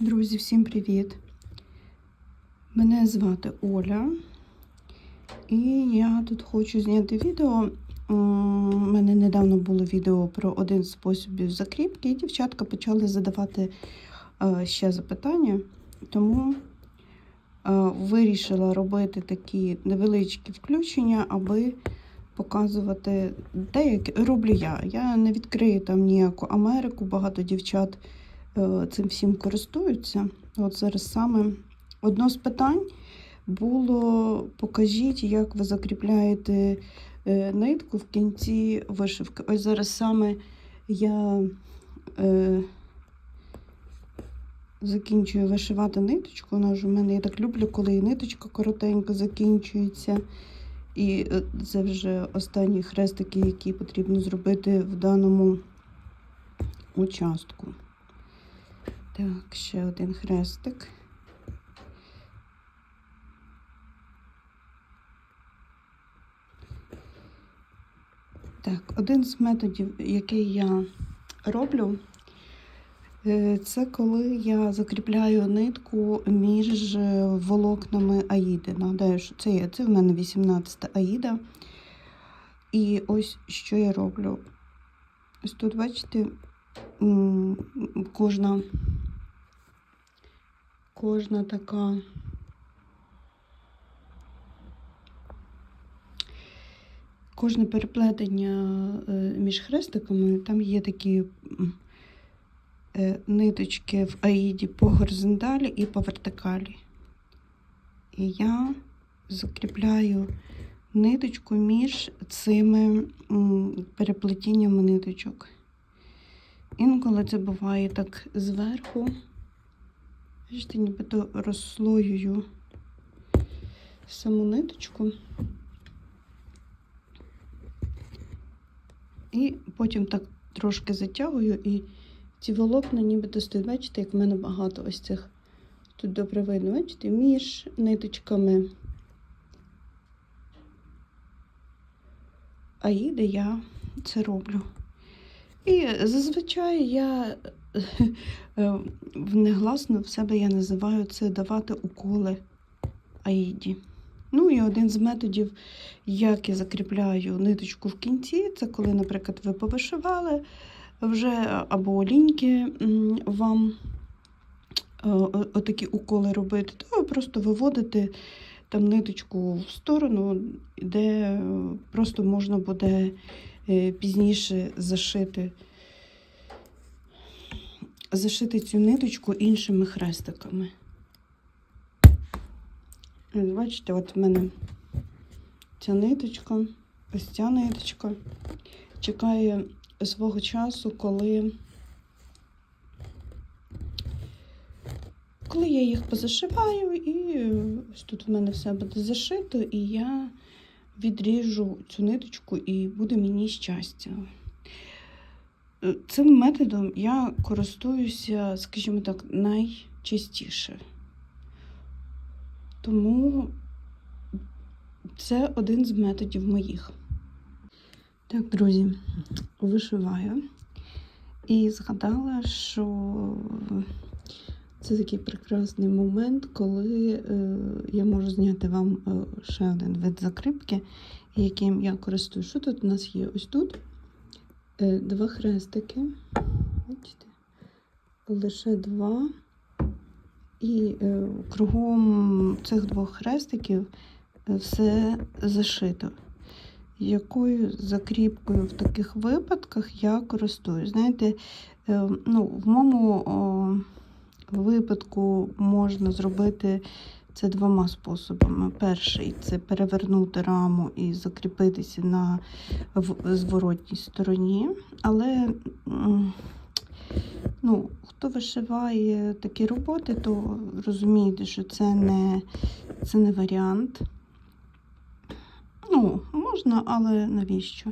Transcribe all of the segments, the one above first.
Друзі, всім привіт! Мене звати Оля, і я тут хочу зняти відео. У мене недавно було відео про один з способів закріпки, і дівчатка почали задавати е, ще запитання, тому е, вирішила робити такі невеличкі включення, аби показувати деякі. Роблю я. Я не відкрию там ніяку Америку, багато дівчат цим всім користуються. От зараз саме одно з питань було: покажіть, як ви закріпляєте е, нитку в кінці вишивки. Ось зараз саме я е, закінчую вишивати ниточку. Вона ж у мене я так люблю, коли і ниточка коротенько закінчується. І е, це вже останні хрестики, які потрібно зробити в даному участку. Так, ще один хрестик. Так, один з методів, який я роблю, е, це коли я закріпляю нитку між волокнами аїди. Нагадаю, що це є. Це в мене 18 аїда. І ось що я роблю. Ось тут, бачите, кожна, кожна така. Кожне переплетення е, між хрестиками, там є такі е, ниточки в аїді по горизонталі і по вертикалі. І я закріпляю ниточку між цими переплетіннями ниточок. Інколи це буває так зверху. Бачите, нібито розслоюю саму ниточку. І потім так трошки затягую, і ці волокна нібито стоять. Бачите, як в мене багато ось цих. Тут добре видно, бачите, між ниточками. Аїди я це роблю. І зазвичай я е, негласно в себе я називаю це давати уколи Аїді. Ну і один з методів, як я закріпляю ниточку в кінці, це коли, наприклад, ви повишивали вже або ліньки вам е, отакі уколи робити, то ви просто виводите там ниточку в сторону, де е, просто можна буде е, пізніше зашити, зашити цю ниточку іншими хрестиками. Бачите, от в мене ця ниточка, ось ця ниточка чекає свого часу, коли, коли я їх позашиваю, і ось тут в мене все буде зашито, і я відріжу цю ниточку, і буде мені щастя. Е, Цим методом я користуюся, скажімо так, найчастіше. Тому це один з методів моїх. Так, друзі, вишиваю. І згадала, що це такий прекрасний момент, коли е, я можу зняти вам е, ще один вид закрипки, яким я користуюсь. Що тут у нас є? Ось тут е, два хрестики. Бачите? Лише два. І кругом цих двох хрестиків все зашито. Якою закріпкою в таких випадках я користуюсь? Знаєте, ну, в моєму випадку можна зробити це двома способами. Перший це перевернути раму і закріпитися на зворотній стороні. Але ну, хто вишиває такі роботи, то розумієте, що це не, це не варіант. Ну, можна, але навіщо?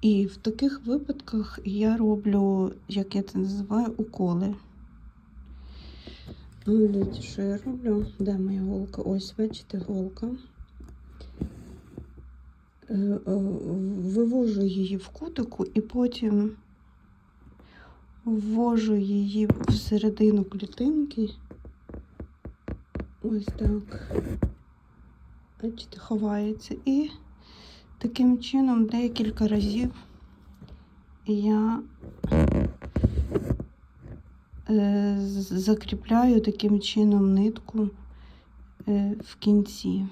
І в таких випадках я роблю, як я це називаю, уколи. Ну, Дивіться, що я роблю? Де моя голка? Ось, бачите, голка. Е, е, Вивожу її в кутику і потім ввожу її всередину клітинки. Ось так. Бачите, ховається. І таким чином декілька разів я закріпляю таким чином нитку е, в кінці.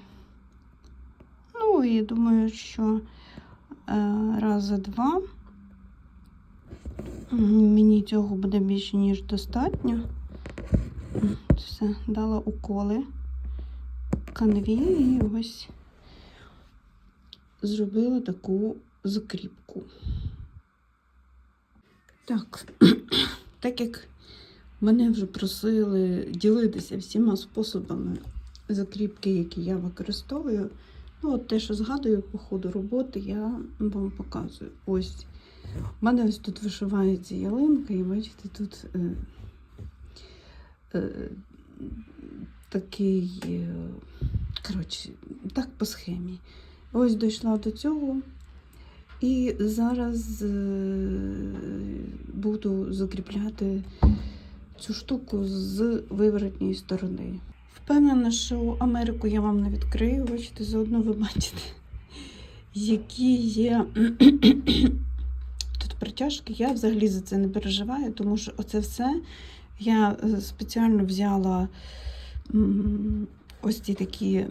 Ну і думаю, що е, рази два мені цього буде більше, ніж достатньо. Все, дала уколи канві і ось зробила таку закріпку. Так, так як мене вже просили ділитися всіма способами закріпки, які я використовую, ну, от те, що згадую по ходу роботи, я вам показую. Ось. У мене ось тут вишивається ялинка, і бачите, тут е, е, такий, е, коротше, так по схемі. Ось дійшла до цього. І зараз е, буду закріпляти цю штуку з виворотньої сторони. Впевнена, що Америку я вам не відкрию, бачите, заодно ви бачите, які є тут притяжки. Я взагалі за це не переживаю, тому що оце все я е, спеціально взяла ось ці такі.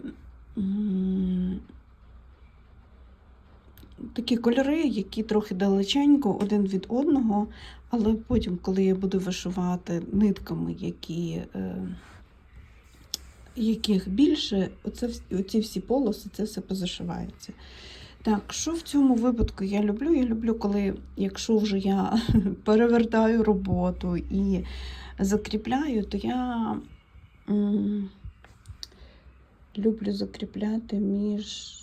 Такі кольори, які трохи далеченько один від одного, але потім, коли я буду вишивати нитками, які, е, яких більше, оце, оці всі полоси, це все позашивається. Так, що в цьому випадку я люблю? Я люблю, коли, якщо вже я перевертаю роботу і закріпляю, то я м, люблю закріпляти між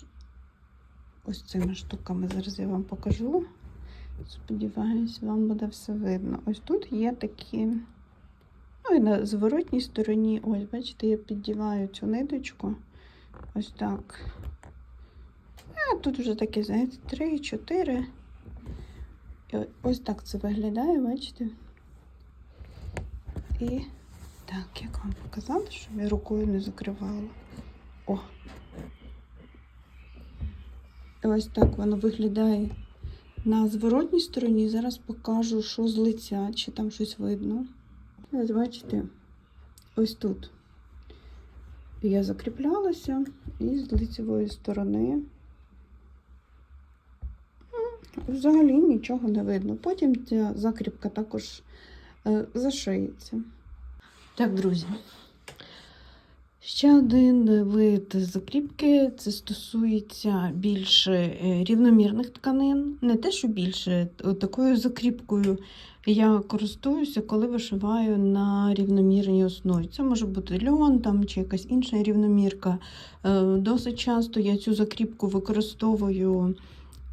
ось цими штуками. Зараз я вам покажу. Сподіваюсь, вам буде все видно. Ось тут є такі. Ну і на зворотній стороні, ось, бачите, я піддіваю цю ниточку. Ось так. А тут вже такі, знаєте, 3-4. І ось так це виглядає, бачите? І так, як вам показати, щоб я рукою не закривала. О! Ось так воно виглядає на зворотній стороні. Зараз покажу, що з лиця, чи там щось видно. Ось бачите, ось тут я закріплялася, і з лицевої сторони взагалі нічого не видно. Потім ця закріпка також е, зашиється. Так, друзі. Ще один вид закріпки це стосується більше е, рівномірних тканин. Не те, що більше, такою закріпкою я користуюся, коли вишиваю на рівномірній основі. Це може бути льон там, чи якась інша рівномірка. Е, Досить часто я цю закріпку використовую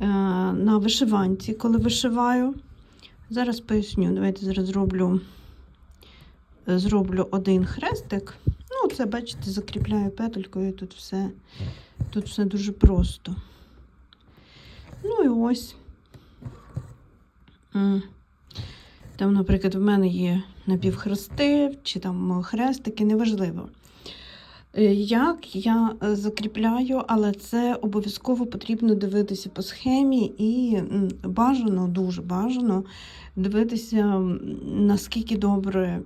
е, на вишиванці, коли вишиваю. Зараз поясню. Давайте зараз зроблю, зроблю один хрестик. Це, бачите, закріпляю петелькою, тут все, тут все дуже просто. Ну і ось. Там, наприклад, в мене є напівхрести чи там хрестики, неважливо. Е, Як я закріпляю, але це обов'язково потрібно дивитися по схемі і бажано, дуже бажано дивитися, наскільки добре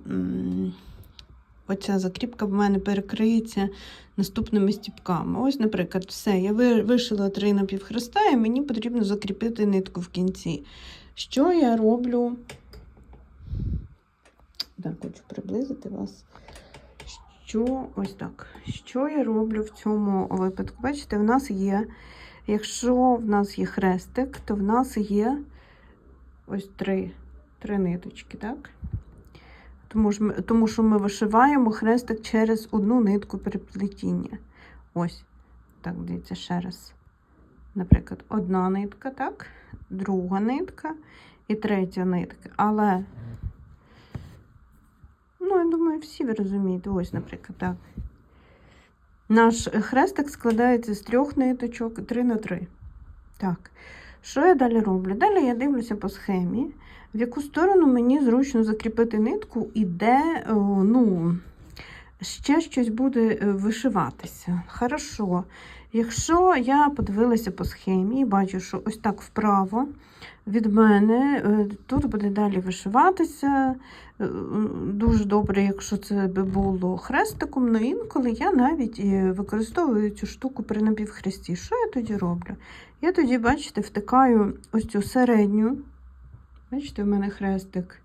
оця закріпка в мене перекриється наступними стіпками. Ось, наприклад, все, я вишила три напівхреста, і мені потрібно закріпити нитку в кінці. Що я роблю? Так, хочу приблизити вас. Що ось так. Що я роблю в цьому випадку? Бачите, в нас є, якщо в нас є хрестик, то в нас є ось три, три ниточки, так? Тому, ж тому що ми вишиваємо хрестик через одну нитку переплетіння. Ось. Так, дивіться ще раз. Наприклад, одна нитка, так, друга нитка і третя нитка. Але, ну, я думаю, всі ви розумієте, ось, наприклад, так. Наш хрестик складається з трьох ниточок 3 на 3. Так. Що я далі роблю? Далі я дивлюся по схемі, в яку сторону мені зручно закріпити нитку і де ну, ще щось буде е, вишиватися. Хорошо. Якщо я подивилася по схемі і бачу, що ось так вправо від мене е, тут буде далі вишиватися. Е, Дуже добре, якщо це би було хрестиком, але інколи я навіть е, використовую цю штуку при напівхресті. Що я тоді роблю? Я тоді, бачите, втикаю ось цю середню. Бачите, в мене хрестик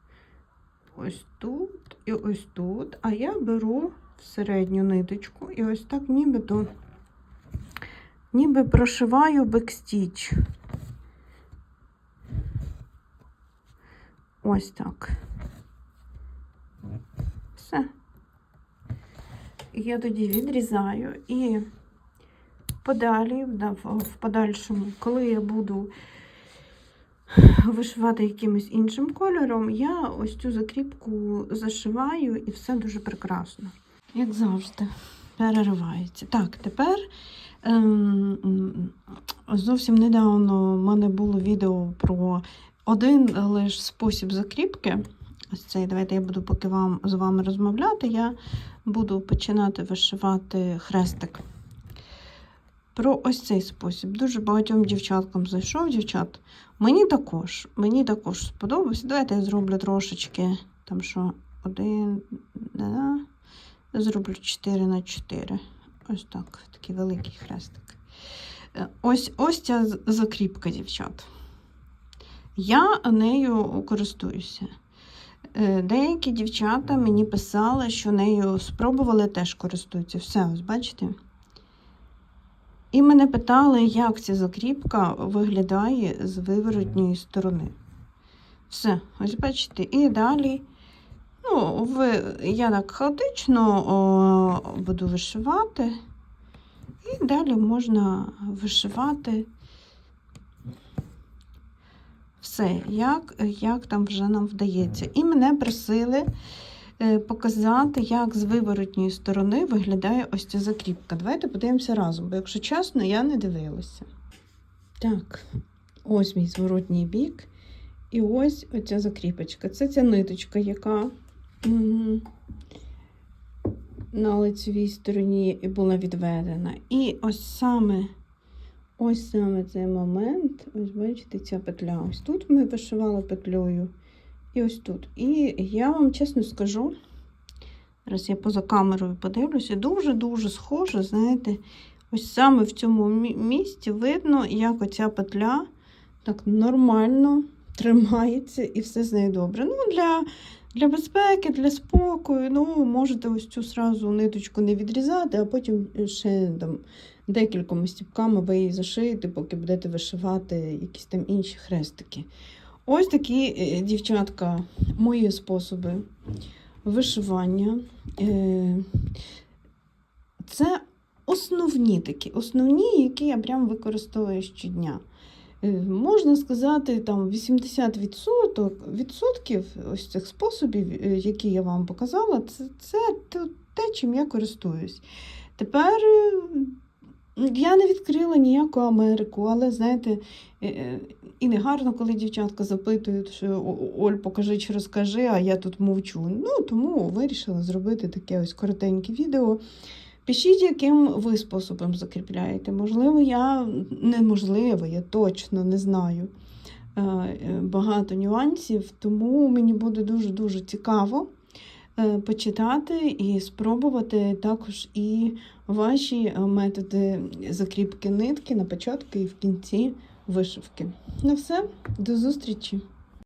ось тут і ось тут. А я беру середню ниточку і ось так нібито ніби прошиваю бекстіч. Ось так. Все. Я тоді відрізаю і подалі, в, подальшому, коли я буду вишивати якимось іншим кольором, я ось цю закріпку зашиваю і все дуже прекрасно. Як завжди, переривається. Так, тепер ем, зовсім недавно в мене було відео про один лише спосіб закріпки. Ось цей, давайте я буду, поки вам з вами розмовляти, я буду починати вишивати хрестик. Про ось цей спосіб. Дуже багатьом дівчаткам зайшов, дівчат. Мені також, мені також сподобався. Давайте я зроблю трошечки, там що, один, да, зроблю 4 на 4. Ось так, такий великий хрестик. Е, Ось ось ця закріпка, дівчат. Я нею користуюся. Е, Деякі дівчата мені писали, що нею спробували теж користуються. Все, ось бачите? І мене питали, як ця закріпка виглядає з виворотньої сторони. Все, ось бачите, і далі. Ну, ви, я так хаотично о, буду вишивати, і далі можна вишивати все, як, як там вже нам вдається. І мене просили е, показати, як з виворотньої сторони виглядає ось ця закріпка. Давайте подивимося разом, бо, якщо чесно, я не дивилася. Так, ось мій зворотній бік. І ось оця закріпочка. Це ця ниточка, яка м, на лицевій стороні була відведена. І ось саме. Ось саме цей момент, ось бачите, ця петля. Ось тут ми вишивали петлею. І ось тут. І я вам чесно скажу, зараз я поза камерою подивлюся, дуже-дуже схоже, знаєте, ось саме в цьому місці видно, як оця петля так нормально тримається і все з нею добре. Ну, для, для безпеки, для спокою, ну, можете ось цю сразу ниточку не відрізати, а потім ще там декількома стіпками ви її зашиєте, поки будете вишивати якісь там інші хрестики. Ось такі, е, дівчатка, мої способи вишивання. Е, Це основні такі, основні, які я прям використовую щодня. Можна сказати, там 80% відсотків ось цих способів, е, які я вам показала, це, це те- чим я користуюсь. Тепер е, я не відкрила ніяку Америку, але знаєте, е, і не гарно, коли дівчатка запитують, що Оль, покажи чи розкажи, а я тут мовчу. Ну, тому вирішила зробити таке ось коротеньке відео. Пишіть, яким ви способом закріпляєте. Можливо, я неможливо, я точно не знаю е, е, багато нюансів, тому мені буде дуже-дуже цікаво е, почитати і спробувати також і ваші методи закріпки нитки на початку і в кінці вишивки. Ну все, до зустрічі!